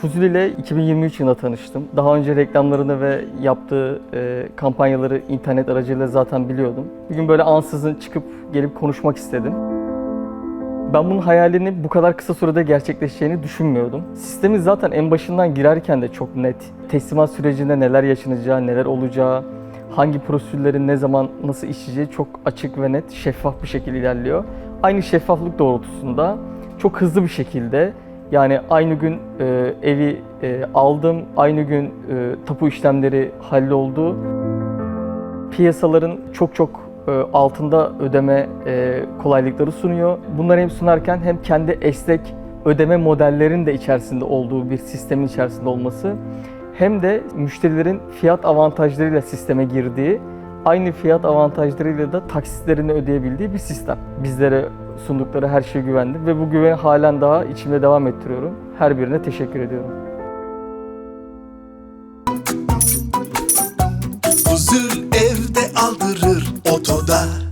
Fuzuli ile 2023 yılında tanıştım. Daha önce reklamlarını ve yaptığı e, kampanyaları internet aracılığıyla zaten biliyordum. Bir gün böyle ansızın çıkıp gelip konuşmak istedim. Ben bunun hayalini bu kadar kısa sürede gerçekleşeceğini düşünmüyordum. Sistemin zaten en başından girerken de çok net. Teslimat sürecinde neler yaşanacağı, neler olacağı, hangi prosedürlerin ne zaman nasıl işleyeceği çok açık ve net, şeffaf bir şekilde ilerliyor. Aynı şeffaflık doğrultusunda çok hızlı bir şekilde yani aynı gün e, evi e, aldım, aynı gün e, tapu işlemleri halloldu. Piyasaların çok çok e, altında ödeme e, kolaylıkları sunuyor. Bunları hem sunarken hem kendi esnek ödeme modellerinin de içerisinde olduğu bir sistemin içerisinde olması hem de müşterilerin fiyat avantajlarıyla sisteme girdiği, aynı fiyat avantajlarıyla da taksitlerini ödeyebildiği bir sistem. Bizlere sundukları her şeye güvendim ve bu güveni halen daha içimde devam ettiriyorum. Her birine teşekkür ediyorum. Huzur evde aldırır otoda.